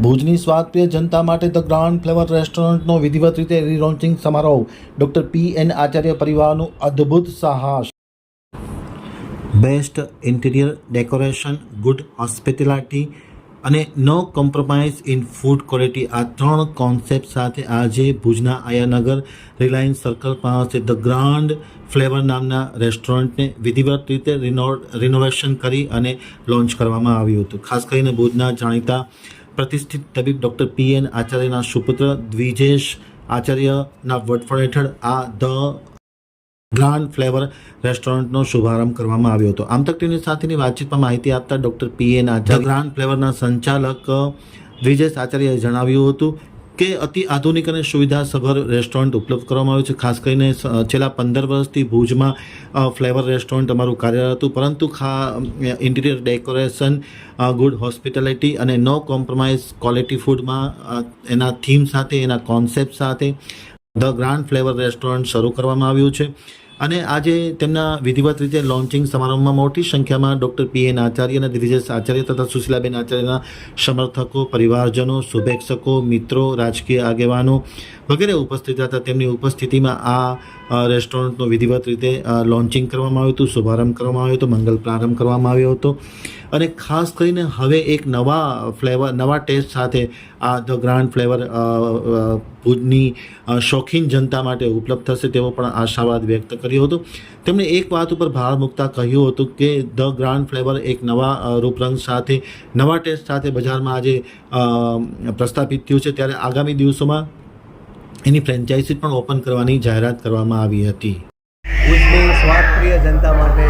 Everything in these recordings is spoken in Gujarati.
ભુજની સ્વાદપ્રિય જનતા માટે ધ ગ્રાન્ડ ફ્લેવર રેસ્ટોરન્ટનો વિધિવત રીતે રીલોન્ચિંગ સમારોહ. ડૉક્ટર પી એન આચાર્ય પરિવારનું અદ્ભુત સાહસ. Best interior decoration, good hospitality અને no compromise in food quality આ ત્રણ કોન્સેપ્ટ સાથે આજે ભુજના આયાનગર રિલાયન્સ સર્કલ પાસે ધ ગ્રાન્ડ ફ્લેવર નામના રેસ્ટોરન્ટને વિધિવત રીતે રિનો, રિનોવેશન કરી અને લોન્ચ કરવામાં આવ્યું હતું. ખાસ કરીને ભુજના જાણીતા પ્રતિષ્ઠિત તબીબ ડૉક્ટર પી એન આચાર્યના સુપુત્ર દ્વિજેશ આચાર્યના વડફળ હેઠળ આ ધ ગ્રાન્ડ ફ્લેવર રેસ્ટોરન્ટનો શુભારંભ કરવામાં આવ્યો હતો. આમ તક ટીવી સાથેની વાતચીતમાં માહિતી આપતા doctor P N Acharya grand ફ્લેવરના સંચાલક દ્વિજેશ આચાર્યએ જણાવ્યું હતું કે અતિ આધુનિક અને સુવિધાસભર રેસ્ટોરન્ટ ઉપલબ્ધ કરવામાં આવ્યું છે? ખાસ કરીને છેલ્લા પંદર વર્ષથી ભુજમાં ફ્લેવર રેસ્ટોરન્ટ અમારું કાર્યરત હતું. પરંતુ ખા ઇન્ટિરિયર ડેકોરેશન ગુડ હોસ્પિટાલિટી અને નો કોમ્પ્રોમાઇઝ ક્વોલિટી ફૂડમાં એના થીમ સાથે, એના કોન્સેપ્ટ સાથે ધ ગ્રાન્ડ ફ્લેવર રેસ્ટોરન્ટ શરૂ કરવામાં આવ્યું છે. અને આજે તેમના વિધિવત રીતે લોન્ચિંગ સમારંભમાં મોટી સંખ્યામાં ડૉક્ટર પી એન આચાર્ય અને દિગ્વિજય આચાર્ય તથા સુશીલાબેન આચાર્યના સમર્થકો, પરિવારજનો, શુભેચ્છકો, મિત્રો, રાજકીય આગેવાનો વગેરે ઉપસ્થિત હતા. તેમની ઉપસ્થિતિમાં આ રેસ્ટોરન્ટનું વિધિવત રીતે લોન્ચિંગ કરવામાં આવ્યું હતું, શુભારંભ કરવામાં આવ્યો હતો, મંગલ પ્રારંભ કરવામાં આવ્યો હતો. અને ખાસ કરીને હવે એક નવા ફ્લેવર નવા ટેસ્ટ સાથે આ ધ ગ્રાન્ડ ફ્લેવર ભુજની શોખીન જનતા માટે ઉપલબ્ધ થશે તેવો પણ આશાવાદ વ્યક્ત કર્યો હતો. તેમણે એક વાત ઉપર ભાર મૂકતા કહ્યું હતું કે, ધ ગ્રાન્ડ ફ્લેવર એક નવા રૂપરંગ સાથે, નવા ટેસ્ટ સાથે બજારમાં આજે પ્રસ્થાપિત થયું છે. ત્યારે આગામી દિવસોમાં એની ફ્રેન્ચાઇઝી પણ ઓપન કરવાની જાહેરાત કરવામાં આવી હતી. ભુજની સ્વાદપ્રિય જનતા માટે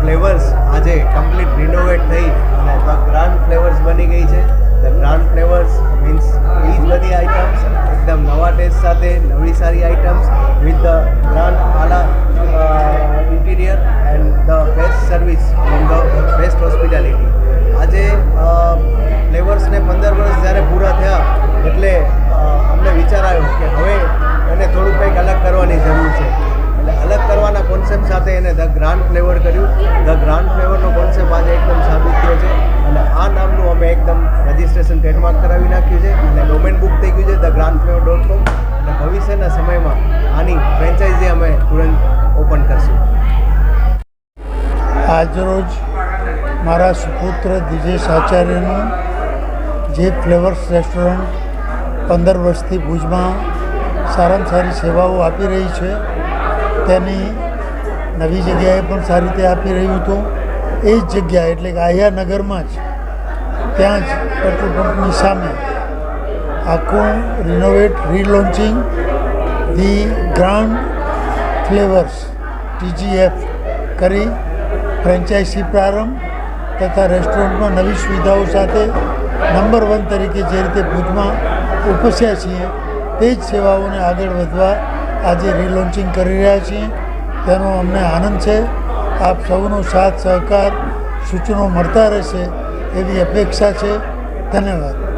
ફ્લેવર્સ આજે કમ્પ્લીટ રિનોવેટ થઈ અને ધ ગ્રાન્ડ ફ્લેવર્સ બની ગઈ છે. ધ ગ્રાન્ડ ફ્લેવર્સ મીન્સ બધી ટેસ્ટ સારી items with the grand Ala interior and the best service in the best hospitality આજે ફ્લેવર્સને પંદર વર્ષ જ્યારે પૂરા થયા, એટલે અમને વિચાર આવ્યો કે હવે એને થોડું કંઈક અલગ કરવાની જરૂર છે. એટલે અલગ કરવાના કોન્સેપ્ટ સાથે એને ધ ગ્રાન્ડ ફ્લેવર કર્યું. આજરોજ મારા સુપુત્ર દિજેશ આચાર્યનું જે ફ્લેવર્સ રેસ્ટોરન્ટ પંદર વર્ષથી ભુજમાં સારામાં સારી સેવાઓ આપી રહી છે, તેની નવી જગ્યાએ પણ સારી રીતે આપી રહ્યું હતું. એ જ જગ્યા એટલે કે આહ્યાનગરમાં જ ત્યાં જ પેટ્રોલ પંપની સામે આખું renovate, relaunching the grand flavours TGF કરી ફ્રેન્ચાઇઝી પ્રારંભ તથા રેસ્ટોરન્ટમાં નવી સુવિધાઓ સાથે નંબર વન તરીકે જે રીતે ભુજમાં ઉપસ્યા છીએ, તે જ સેવાઓને આગળ વધવા આજે રીલોન્ચિંગ કરી રહ્યા છીએ. તેનો અમને આનંદ છે. આપ સૌનો સાથ, સહકાર, સૂચનો મળતા રહેશે એવી અપેક્ષા છે. ધન્યવાદ.